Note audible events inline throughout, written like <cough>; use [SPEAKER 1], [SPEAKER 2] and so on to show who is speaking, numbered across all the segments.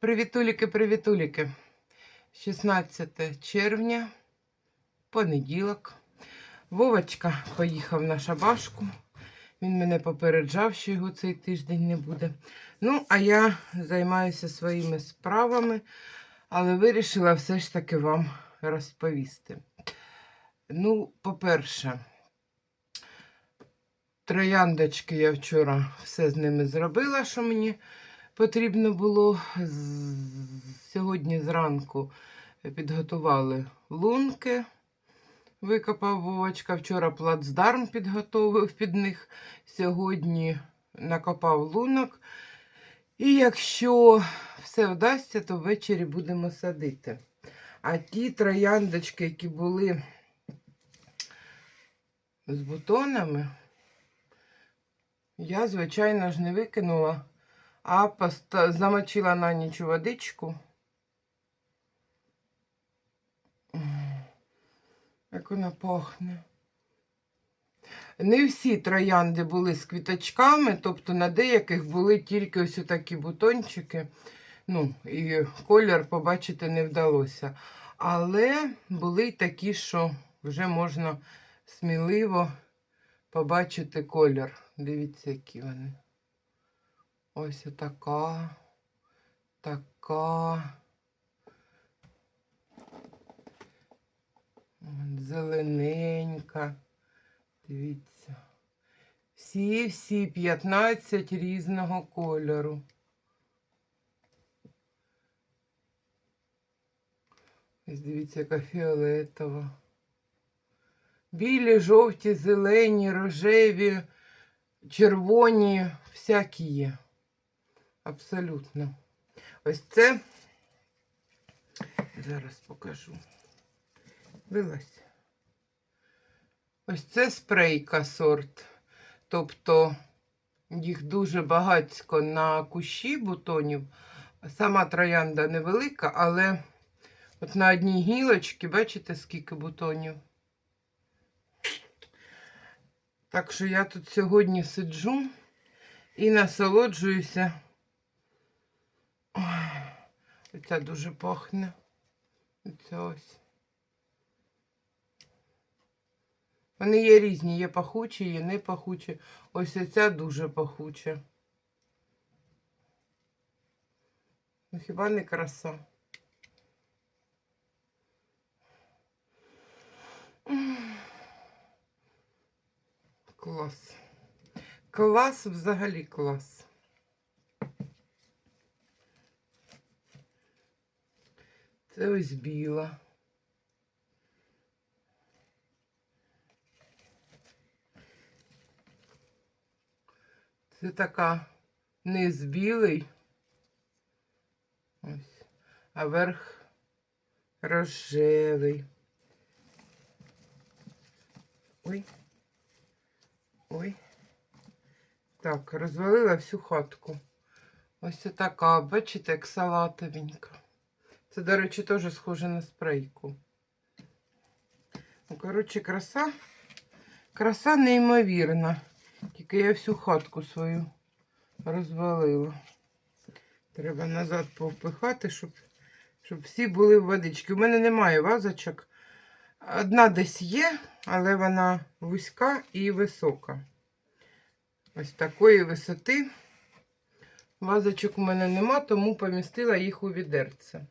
[SPEAKER 1] Привітуліки, привітуліки. 16 червня, понеділок. Вовочка поїхав на шабашку. Він мене попереджав, що його цей тиждень не буде. Ну, а я займаюся своїми справами, але вирішила все ж таки вам розповісти. Ну, по-перше, трояндочки я вчора все з ними зробила, що мені потрібно було. Сьогодні зранку підготували лунки. Викопав Вовочка. Вчора плацдарм підготовив під них. Сьогодні накопав лунок. І якщо все вдасться, то ввечері будемо садити. А ті трояндочки, які були з бутонами, я, звичайно ж, не викинула, а поста- замочила на ніч водичку. Як вона пахне. Не всі троянди були з квіточками, тобто на деяких були тільки ось такі бутончики. Ну, і колір побачити не вдалося. Але були й такі, що вже можна сміливо побачити колір. Дивіться, які вони. Ось така, така. Зелененька. Дивіться. Всі-всі 15 різного кольору. Ось дивіться, яка фіолетова. Білі, жовті, зелені, рожеві, червоні, всякі є. Абсолютно. Ось це. Зараз покажу. Вилазь. Ось це спрейка сорт. Тобто їх дуже багатько на кущі бутонів. Сама троянда невелика, але от на одній гілочці, бачите, скільки бутонів. Так що я тут сьогодні сиджу і насолоджуюся. Ой, Оця дуже пахне. Оця ось. Вони є різні, є пахучі, є не пахучі. Ось оця дуже пахуча. Ну хіба не краса? Клас. Клас взагалі клас. Це ось біла. Це така низ білий. Ось. А верх рожевий. Ой. Ой. Так, розвалила всю хатку. Ось така, бачите, як салатовенька. Це, до речі, теж схоже на спрейку. Ну, коротше, краса. Краса неймовірна. Тільки я всю хатку свою розвалила. Треба назад повпихати, щоб, щоб всі були в водички. У мене немає вазочок. Одна десь є, але вона вузька і висока. Ось такої висоти. Вазочок у мене нема, тому помістила їх у відерце.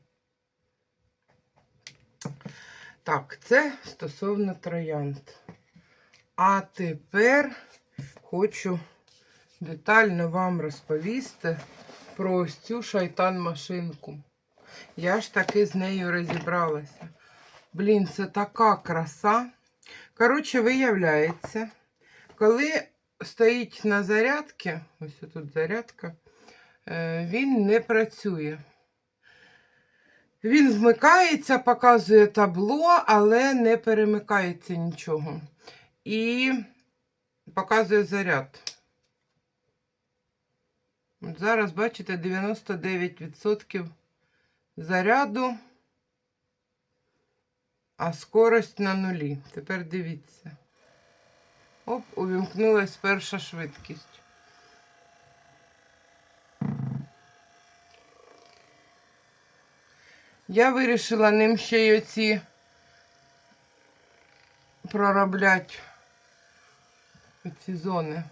[SPEAKER 1] Так, це стосовно троянд. А тепер хочу детально вам розповісти про ось цю шайтан-машинку. Я ж таки з нею розібралася. Блін, це така краса. Коротше, виявляється, коли стоїть на зарядці, ось тут зарядка, е, він не працює. Він вмикається, показує табло, але не перемикається нічого. І показує заряд. Зараз, бачите, 99% заряду, а скорость на нулі. Тепер дивіться. Оп, увімкнулась перша швидкість. Я вирішила ним ще й оці проробляти ці зони.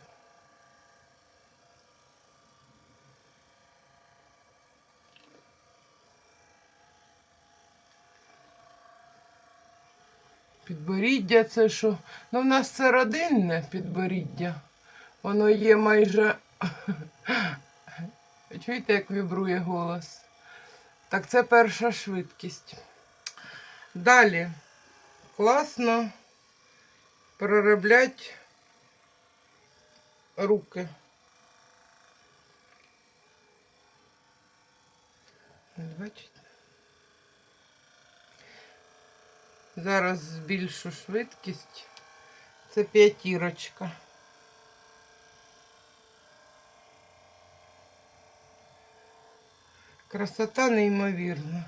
[SPEAKER 1] Підборіддя це що? Ну, в нас це родинне підборіддя. Воно є майже. <laughs> Чуєте, як вібрує голос? Так це перша швидкість. Далі класно пророблять руки. Бачите? Зараз збільшу швидкість. Це п'ятірочка. Красота неймовірна.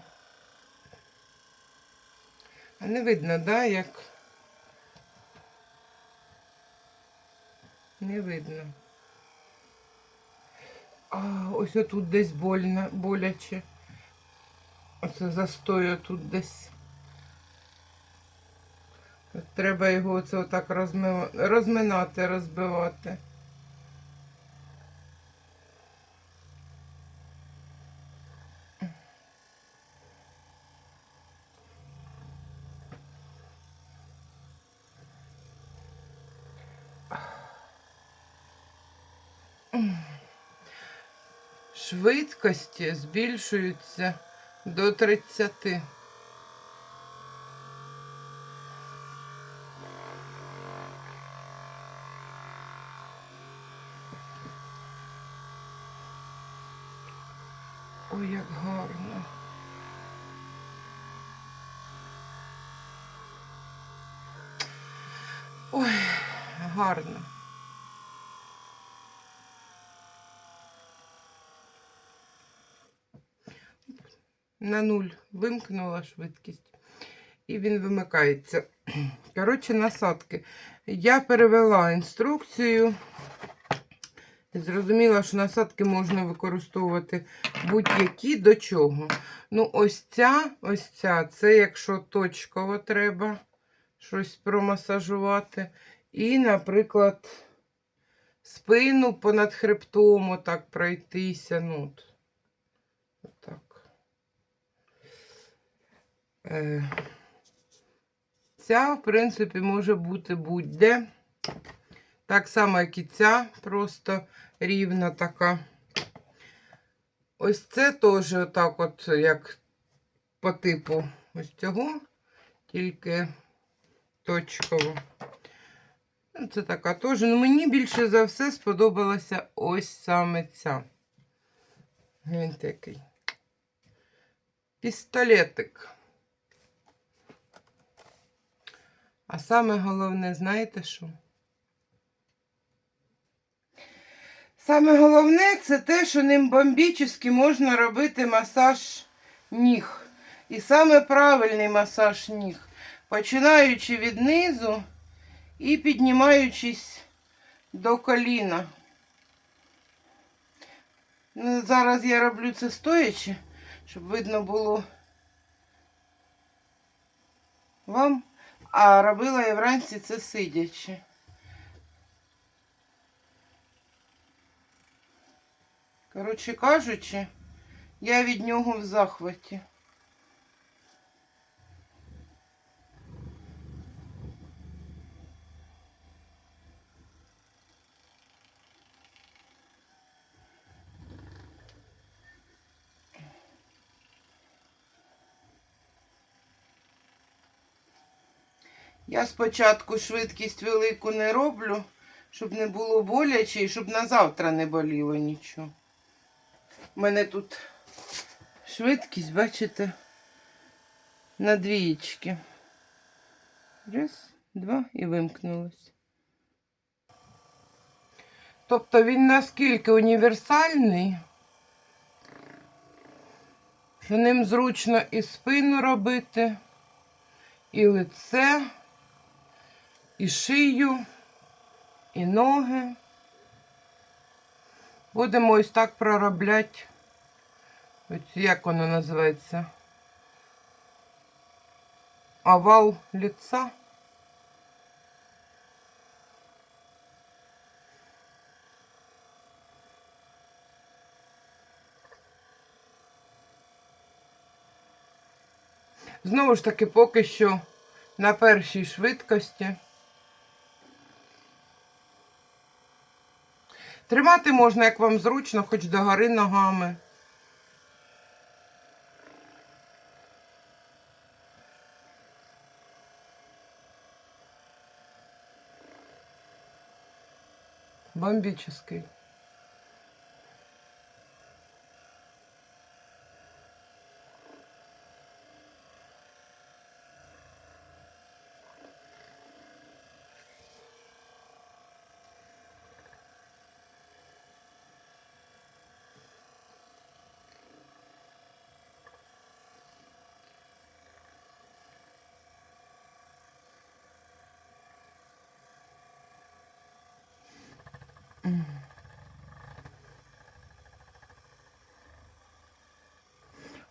[SPEAKER 1] А не видно, да, як? Не видно. А, ось отут десь больно, боляче. Оце застою тут десь. Треба його оце отак розминати, розбивати. Швидкості збільшуються до 30. Ой, як гарно. Ой, гарно. На нуль вимкнула швидкість. І він вимикається. Коротше, насадки. Я перевела інструкцію. Зрозуміла, що насадки можна використовувати будь-які до чого. Ну, ось ця, ось ця, це якщо точково треба щось промасажувати. І, наприклад, спину понад хребтом отак пройтися. Ну, от. Отак. Е, Ця, в принципі, може бути будь-де. Так само, як і ця, просто рівна така. Ось це теж отак, от, як по типу ось цього, тільки точково. Ну, Це така теж. Ну, мені більше за все сподобалася ось саме ця. Він такий. Пістолетик. А саме головне, знаєте що? Саме головне це те, що ним бомбічно можна робити масаж ніг. І саме правильний масаж ніг. Починаючи від низу і піднімаючись до коліна. Ну, зараз я роблю це стоячи, щоб видно було вам. А робила я вранці це сидячи. Коротше кажучи, я від нього в захваті. Я спочатку швидкість велику не роблю, щоб не було боляче і щоб на завтра не боліло нічого. У мене тут швидкість, бачите, на двієчки. Раз, два і вимкнулось. Тобто він наскільки універсальний, що ним зручно і спину робити, і лице, і шию, і ноги. Будемо ось так проробляти. Ось як воно називається? овал лица. Знову ж таки, поки що на першій швидкості. Тримати можна, як вам зручно, хоч догори ногами. Бомбический.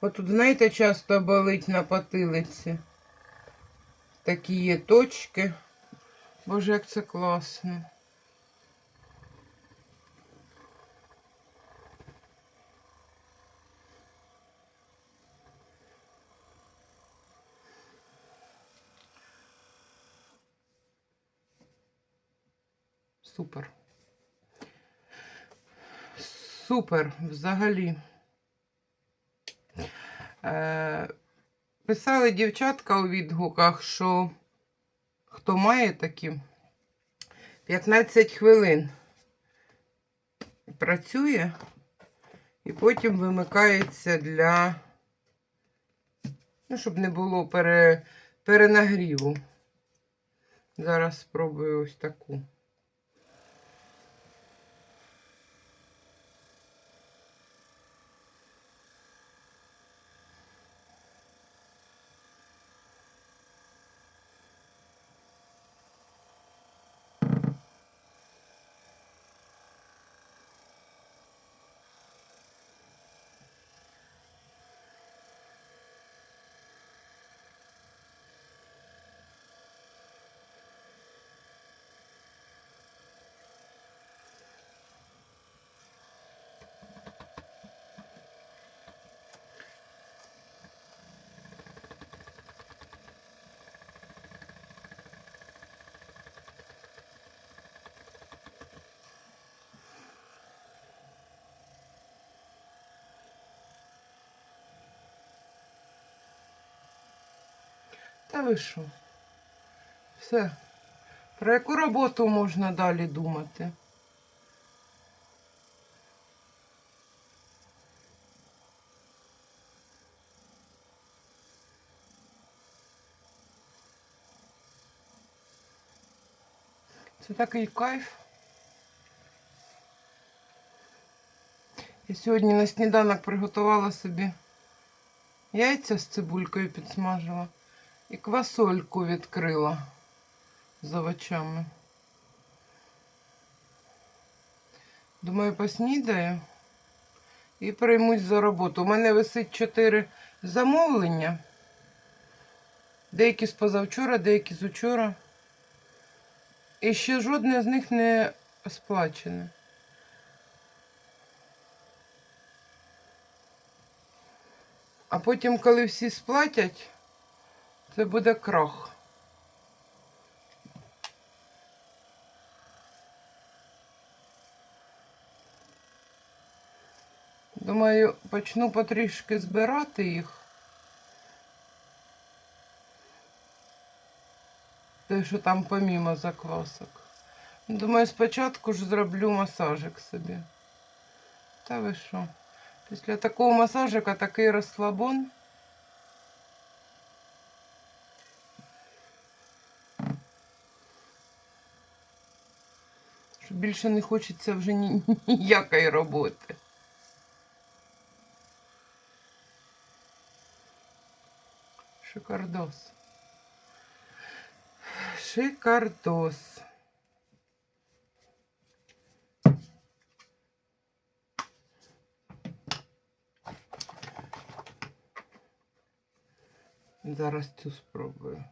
[SPEAKER 1] От тут, знаєте, часто болить на потилиці. Такі є точки. Боже, як це класно. Супер. Супер взагалі. Е, писали дівчатка у відгуках, що хто має такі 15 хвилин працює і потім вимикається для, ну, щоб не було пере, перенагріву. Зараз спробую ось таку. Та ви що? Все. Про яку роботу можна далі думати? Це такий кайф. Я сьогодні на сніданок приготувала собі яйця з цибулькою підсмажила. І квасольку відкрила з овочами. Думаю, поснідаю і приймусь за роботу. У мене висить чотири замовлення. Деякі з позавчора, деякі з учора. І ще жодне з них не сплачене. А потім, коли всі сплатять, це буде крах. Думаю, почну потрішки збирати їх. Те, що там помімо заквасок. Думаю, спочатку ж зроблю масажик собі. Та ви що? Після такого масажика такий розслабон. Більше не хочеться вже ні- <laughs> ніякої роботи. Шикардос. Шикардос. Зараз цю спробую.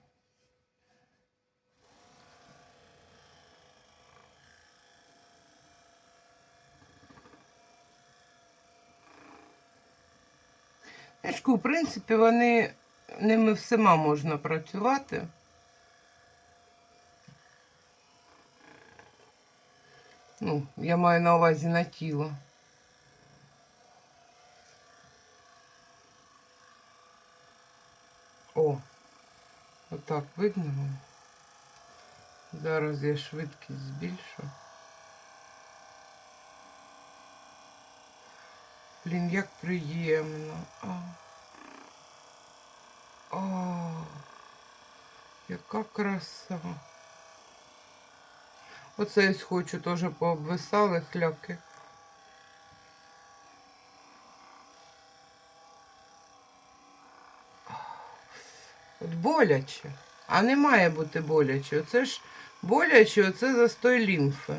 [SPEAKER 1] В принципі, вони ними всіма можна працювати. Ну, я маю на увазі на тіло. О, отак видно? Зараз я швидкість збільшу. Блін, як приємно. А. А. Яка краса. Оце ось хочу теж пообвисали хляки. От боляче. А не має бути боляче. Оце ж боляче, оце застой лімфи.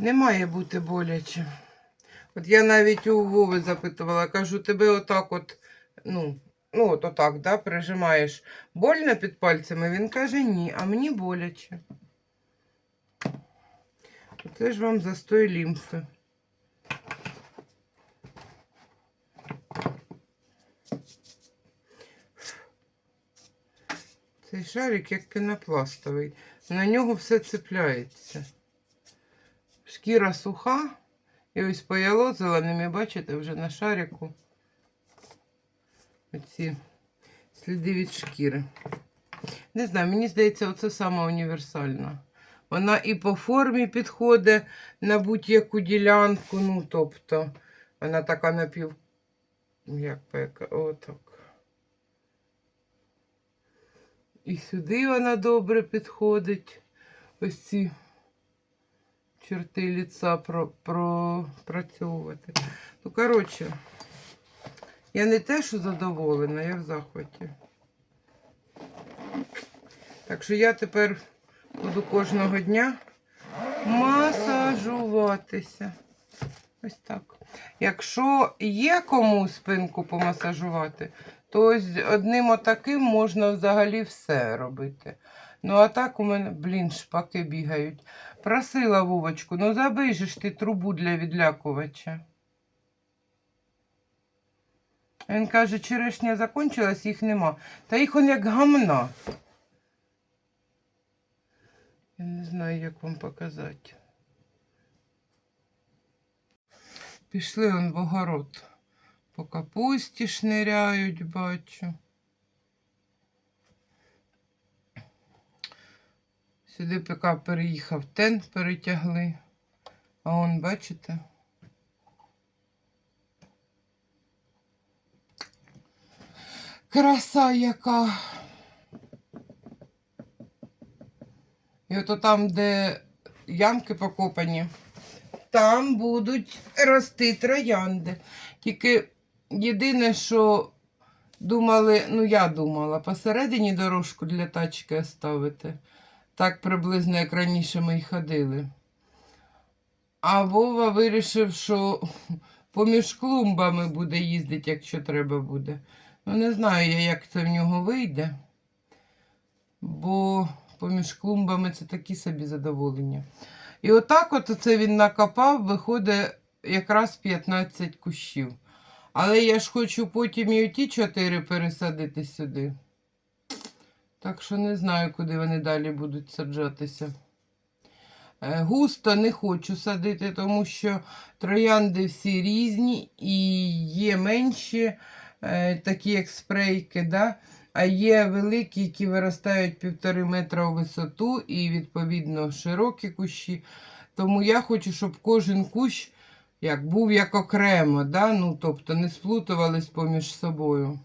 [SPEAKER 1] Не має бути боляче. От я навіть у Вови запитувала, кажу, тебе отак от, ну, ну от отак, да, прижимаєш больно під пальцями? Він каже, ні, а мені боляче. Це ж вам застой лімфи. Цей шарик як пінопластовий. На нього все цепляється. Шкіра суха. І ось пояло зеленими, бачите, вже на шарику оці сліди від шкіри. Не знаю, мені здається, оце саме універсальна. Вона і по формі підходить на будь-яку ділянку. Ну, тобто, вона така напів. Як пека, отак. І сюди вона добре підходить. Ось ці черти ліца про, пропрацьовувати. Ну, коротше, я не те, що задоволена, я в захваті. Так що я тепер буду кожного дня масажуватися. Ось так. Якщо є кому спинку помасажувати, то ось одним отаким можна взагалі все робити. Ну, а так у мене, блін, шпаки бігають. Просила Вовочку, ну забий же ти трубу для відлякувача. Він каже, черешня закончилась, їх нема. Та їх он як гамна. Я не знаю, як вам показати. Пішли он в огород. По капусті шниряють, бачу. Сюди поки переїхав тент, перетягли. А он, бачите? Краса яка. І ото там, де ямки покопані, там будуть рости троянди. Тільки єдине, що думали, ну я думала, посередині дорожку для тачки оставити. Так приблизно, як раніше ми й ходили. А Вова вирішив, що поміж клумбами буде їздити, якщо треба буде. Ну, не знаю я, як це в нього вийде, бо поміж клумбами це такі собі задоволення. І отак от оце він накопав, виходить якраз 15 кущів. Але я ж хочу потім і оті 4 пересадити сюди. Так що не знаю, куди вони далі будуть саджатися. Е, Густо не хочу садити, тому що троянди всі різні і є менші, е, такі як спрейки, да? а є великі, які виростають півтори метра у висоту і, відповідно, широкі кущі. Тому я хочу, щоб кожен кущ як, був як окремо, да? ну, тобто не сплутувались поміж собою.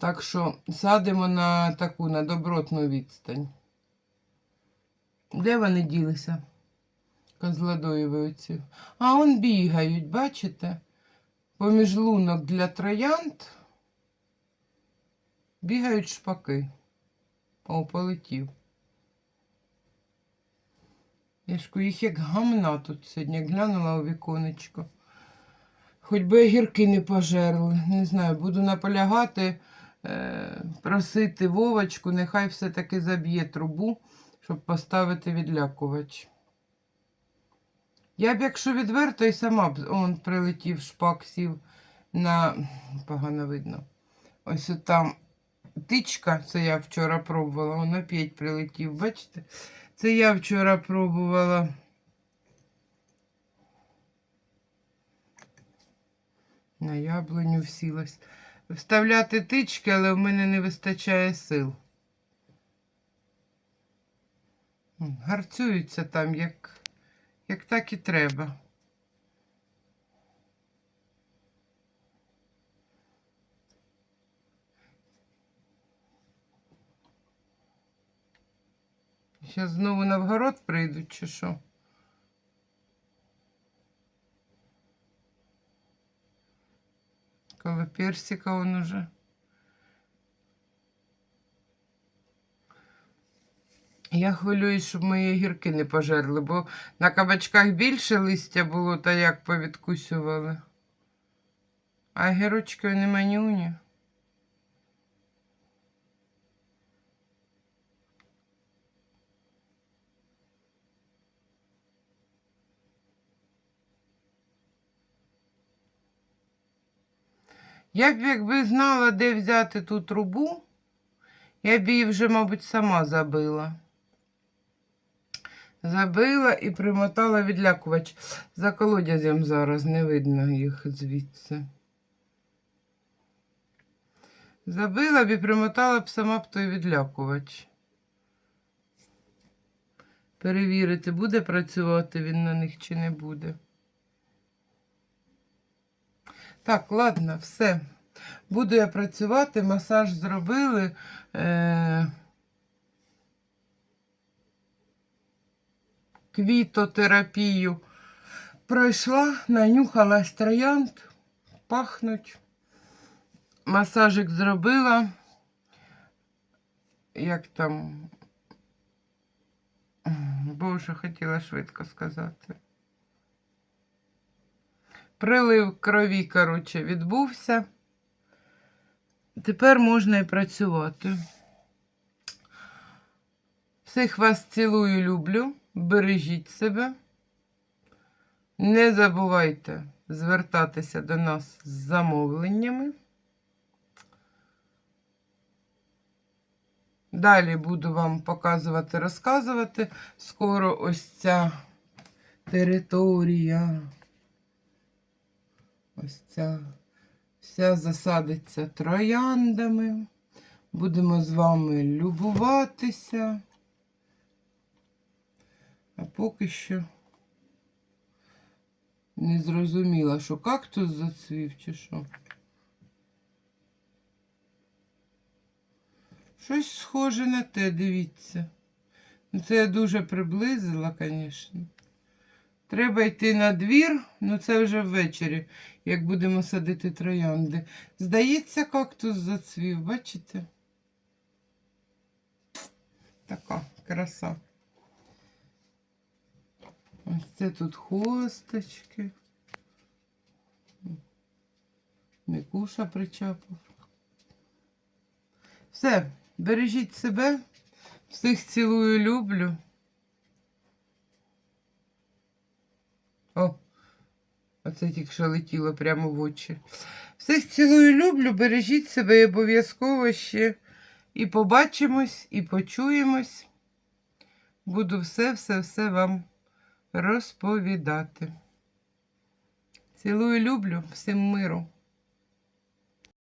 [SPEAKER 1] Так що садимо на таку на добротну відстань. Де вони ділися? Козладоєві оці. А он бігають, бачите? Поміж лунок для троянд. Бігають шпаки. О, полетів. Я ж їх як гамна тут сьогодні глянула у віконечко. Хоч би огірки не пожерли. Не знаю, буду наполягати, е, просити Вовочку, нехай все-таки заб'є трубу, щоб поставити відлякувач. Я б, якщо відверто, і сама б он прилетів шпак, сів на погано видно. Ось там тичка, це я вчора пробувала, он опять прилетів, бачите? Це я вчора пробувала. На яблуню всілась. Вставляти тички, але в мене не вистачає сил. Гарцюються там, як, як так і треба. Зараз знову на вгород прийдуть, чи що? Коло персика он уже. Я хвилююсь, щоб мої гірки не пожерли, бо на кабачках більше листя було, та як повідкусювали. А гірочки вони манюні. Я б якби знала, де взяти ту трубу, я б її вже, мабуть, сама забила. Забила і примотала відлякувач. За колодязем зараз не видно їх звідси. Забила б і примотала б сама б той відлякувач. Перевірити, буде працювати він на них чи не буде. Так, ладно, все. Буду я працювати, масаж зробили. Е- квітотерапію пройшла, нанюхалась троянд, пахнуть. Масажик зробила. Як там. Боже, хотіла швидко сказати. Прилив крові, коротше, відбувся. Тепер можна і працювати. Всіх вас цілую, люблю. Бережіть себе. Не забувайте звертатися до нас з замовленнями. Далі буду вам показувати, розказувати. Скоро ось ця територія. Ось ця вся засадиться трояндами. Будемо з вами любуватися. А поки що не зрозуміла, що кактус зацвів чи що. Щось схоже на те, дивіться. Ну, Це я дуже приблизила, звісно. Треба йти на двір, ну це вже ввечері, як будемо садити троянди. Здається, кактус зацвів, бачите? Така краса. Ось це тут хосточки. Мікуша причапав. Все, бережіть себе. Всіх цілую, люблю. О, оце тільки що летіло прямо в очі. Всіх цілую, люблю, бережіть себе обов'язково ще. І побачимось, і почуємось. Буду все-все-все вам розповідати. Цілую, люблю, всім миру.